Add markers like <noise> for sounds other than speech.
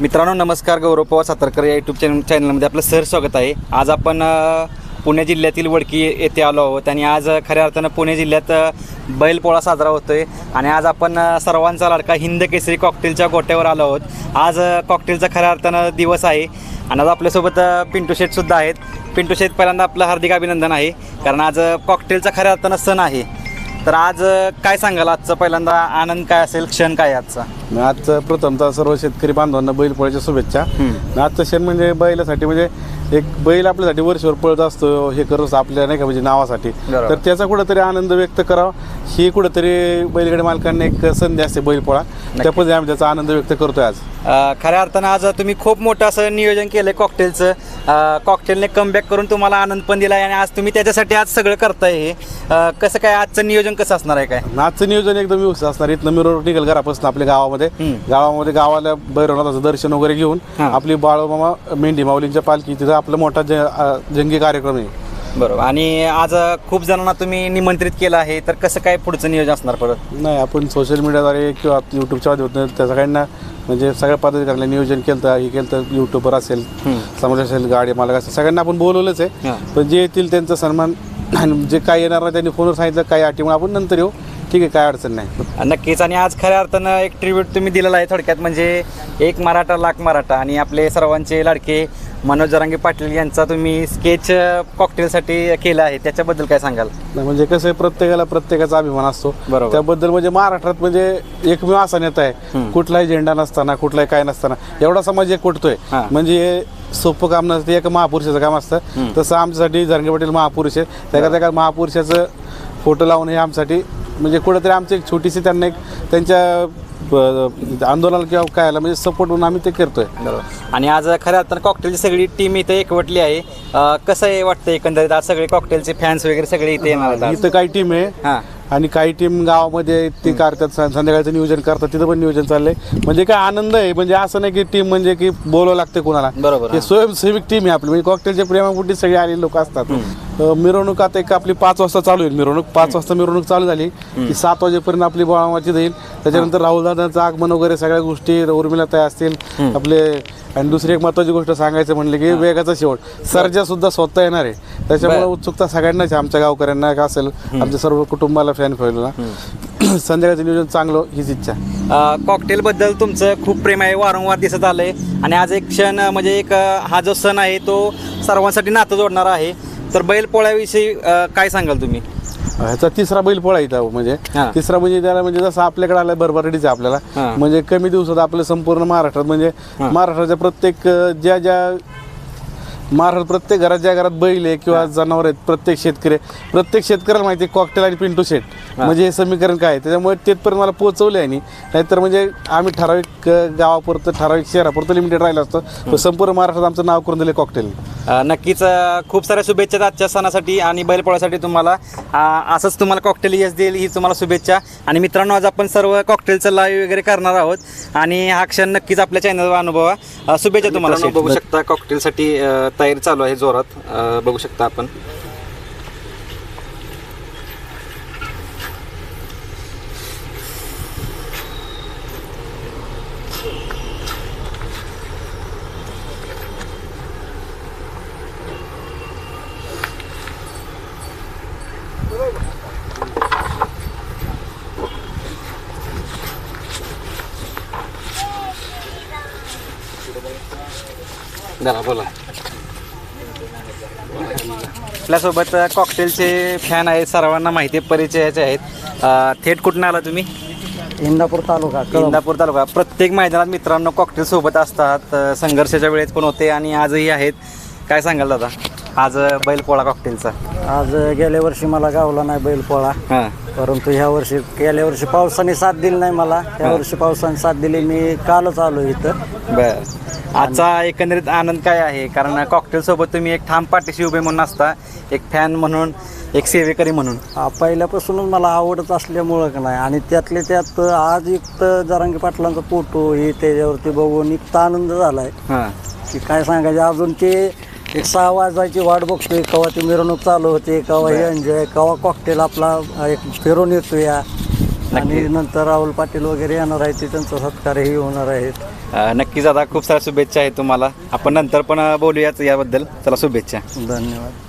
मित्रांनो नमस्कार गौरव पवार सातारकर या यूट्यूब चॅनल चॅनलमध्ये आपलं सर स्वागत आहे. आज आपण पुणे जिल्ह्यातील वडकी येथे आलो आहोत आणि आज खऱ्या अर्थानं पुणे जिल्ह्यात बैलपोळा साजरा होतो आहे आणि आज आपण सर्वांचा लाडका हिंद केसरी कॉकटेलच्या गोट्यावर आलो आहोत. आज कॉकटेलचा खऱ्या अर्थानं दिवस आहे आणि आज आपल्यासोबत पिंटू शेठसुद्धा आहेत. पिंटू शेठ पहिल्यांदा आपलं हार्दिक अभिनंदन आहे कारण आज कॉकटेलचा खऱ्या अर्थानं सण आहे. तर आज काय सांगाल? आजचं पहिल्यांदा आनंद काय असेल? क्षण काय आजचा? आजचं प्रथमतः सर्व शेतकरी बांधवांना बैल पोळ्याच्या शुभेच्छा आजचं क्षण म्हणजे बैलासाठी म्हणजे एक बैल आपल्यासाठी वर्षभर पळत असतो हे करत असतो आपल्या नाही का म्हणजे नावासाठी. तर त्याचा कुठंतरी आनंद व्यक्त करावा. ही कुठंतरी बैलगाडी मालकांना एक संधी असते बैल पोळा. त्या पद्धतीने आम्ही त्याचा आनंद व्यक्त करतोय आज. खऱ्या अर्थानं आज तुम्ही खूप मोठं असं नियोजन केलं कॉकटेलचं कॉकटेलने कमबॅक करून तुम्हाला आनंद पण दिला आणि आज तुम्ही त्याच्यासाठी आज सगळं करताय हे. कसं काय आजचं नियोजन कसं असणार आहे काय? आजचं नियोजन एकदम व्यवस्थित असणार इथनं मिरवणूक निघेल घरापासून आपल्या गावामध्ये. गावामध्ये गावाला भैरवनाथाचं दर्शन वगैरे घेऊन. आपली बाळमामा मेंढी माऊलींच्या पालखी तिथं आपला मोठा ज- अ, जंगी कार्यक्रम आहे. बरोबर. आणि आज खूप जणांना तुम्ही निमंत्रित केलं आहे. तर कसं काय पुढचं नियोजन असणार परत? नाही आपण सोशल मीडियाद्वारे किंवा यूट्यूबच्या माध्यमातून त्या सगळ्यांना म्हणजे सगळ्या पद्धतीने नियोजन केलं तर हे केलं तर यूट्यूबर असेल समाज असेल गाडी मालक असेल सगळ्यांना आपण बोलवलंच आहे. हां. पण जे येतील त्यांचा सन्मान आणि जे काय येणार नाही त्यांनी फोनवर सांगितलं काही अटीमुळे आपण नंतर येऊ. ठीक आहे काय अडचण नाही. नक्कीच. आणि आज खऱ्या अर्थानं एक ट्रिब्यूट तुम्ही दिलेला आहे थोडक्यात. म्हणजे एक मराठा लाख मराठा आणि आपले सर्वांचे लाडके मनोज जरांगे पाटील यांचा तुम्ही स्केच कॉकटेलसाठी केला आहे. त्याच्याबद्दल काय सांगाल? नाही, म्हणजे कसं आहे प्रत्येकाला प्रत्येकाचा अभिमान असतो. बरोबर. त्याबद्दल म्हणजे महाराष्ट्रात म्हणजे एकमेव असा नेता आहे. कुठलाही झेंडा नसताना कुठलाही काय नसताना एवढा समाज एक कुठतोय हां. म्हणजे हे सोपं काम नसतं ते एक महापुरुषाचं काम असतं. तसं आमच्यासाठी जरंगे पाटील महापुरुष आहे त्या त्या महापुरुषाचं फोटो लावून हे आमच्यासाठी म्हणजे कुठेतरी आमची एक छोटीशी त्यांना एक त्यांच्या आंदोलनाला किंवा काय म्हणजे सपोर्ट म्हणून आम्ही ते करतोय. बरोबर. आणि आज खऱ्या अर्थानं कॉकटेलची सगळी टीम इथे एकवटली आहे. अं, कसं आहे वाटतं एकंदरीत? आज सगळे कॉकटेलचे फॅन्स वगैरे सगळे इथे येणार आहेत आज. इथं काही टीम आहे. हां. आणि काही टीम गावामध्ये ती करतात सं- संध्याकाळचं नियोजन करतात तिथं पण नियोजन चाललंय. म्हणजे काय आनंद आहे म्हणजे असं नाही की टीम म्हणजे की बोलावं लागते कोणाला. बरोबर, हे हां. स्वयंसेविक टीम आहे आपली. म्हणजे कॉकटेलच्या प्रेमापोटी सगळे आलेले लोक असतात. मिरवणूक आता एक आपली पाच वाजता चालू होईल मिरवणूक. पाच वाजता मिरवणूक चालू झाली की सात वाजेपर्यंत आपली बाळामाची जाईल त्याच्यानंतर राहुल दादांचं आगमन वगैरे सगळ्या गोष्टी उर्मिला ताई असतील आपले आणि दुसरी एक महत्वाची गोष्ट सांगायचं म्हणलं की वेगाचा शेवट. सर्जा सुद्धा स्वतः येणार आहे. त्याच्यामुळे. उत्सुकता सगळ्यांनाच आमच्या गावकऱ्यांना का असेल आमच्या सर्व कुटुंबाला फॅन फॅमिलीला <clears throat> संध्याकाळचं नियोजन चांगलं हीच इच्छा. कॉकटेल बद्दल तुमचं खूप प्रेम आहे वारंवार दिसत आलंय. आणि आज एक क्षण म्हणजे एक हा जो सण आहे तो सर्वांसाठी नातं जोडणारा आहे. तर बैल पोळ्याविषयी अं, काय सांगाल तुम्ही ह्याचा तिसरा बैल पोळा इथं म्हणजे हा. तिसरा म्हणजे त्याला म्हणजे जसं आपल्याकडे आलं आहे हा. आपल्याला म्हणजे कमी दिवसात आपलं संपूर्ण महाराष्ट्रात म्हणजे महाराष्ट्राच्या प्रत्येक अं, ज्या ज्या महाराष्ट्रात प्रत्येक घरात ज्या घरात बैल आहे किंवा जनावर आहेत प्रत्येक शेतकरी प्रत्येक शेतकऱ्याला माहिती आहे कॉकटेल आणि पिंटू शेट म्हणजे हे समीकरण काय आहे? त्याच्यामुळे तेथपर्यंत मला पोहोचवले आहे नाहीतर म्हणजे आम्ही ठराविक अं, गावापुरतं ठराविक शहरापुरतं लिमिटेड राहिलं असतं. पण संपूर्ण महाराष्ट्रात आमचं नाव करून दिलं कॉकटेल अ, नक्कीच अ, खूप साऱ्या शुभेच्छा आजच्या सणासाठी आणि बैलपोळ्यासाठी तुम्हाला. अ, असंच तुम्हाला कॉकटेल यश देईल ही तुम्हाला शुभेच्छा. आणि मित्रांनो आज आपण सर्व कॉकटेलचं लाईव्ह वगैरे करणार आहोत. आणि हा क्षण नक्कीच आपल्या चॅनलवर अनुभवा. अ, शुभेच्छा तुम्हाला बघू शकता कॉकटेलसाठी तयारी चालू आहे जोरात. अ, बघू शकता आपण. जरा बोला. आपल्यासोबत कॉकटेलचे फॅन आहेत सर्वांना माहिती परिचयाचे आहेत. अ, थेट कुठून आला तुम्ही? इंदापूर तालुका कळंब. इंदापूर तालुका. प्रत्येक मैदानात मित्रांनो कॉकटेल सोबत असतात. अ, संघर्षाच्या वेळेस पण होते आणि आजही आहेत. काय सांगाल दादा? आज बैलपोळा कॉकटेलचा आज गेल्या वर्षी मला गावला नाही बैलपोळा. हां. परंतु ह्या वर्षी गेल्या वर्षी पावसाने साथ दिली नाही मला. या वर्षी पावसाने साथ दिली मी कालच आलो इथं. बर. आजचा एकंदरीत आनंद काय आहे? कारण कॉकटेल सोबत तुम्ही एक ठाम पाठीशी उभे म्हणून असता एक फॅन म्हणून एक सेवेकरी म्हणून. पहिल्यापासूनच मला आवडत असल्यामुळं का नाही. आणि त्यातले त्यात आज इथं जरांगी पाटलांचा फोटो हे त्याच्यावरती बघून इतका आनंद झाला आहे हां. की काय सांगायचं? अजून ते एक सहा वाजवायची वाट बघतोय केव्हा ती मिरवणूक चालू होते केव्हा हे एन्जॉय केव्हा कॉकटेल आपला एक फिरून येतो या आणि नंतर राहुल पाटील वगैरे येणार आहेत ते त्यांचा सत्कारही होणार आहेत. नक्कीच आता खूप साऱ्या शुभेच्छा आहेत तुम्हाला. आपण नंतर पण बोलूयाच याबद्दल. चला शुभेच्छा. धन्यवाद.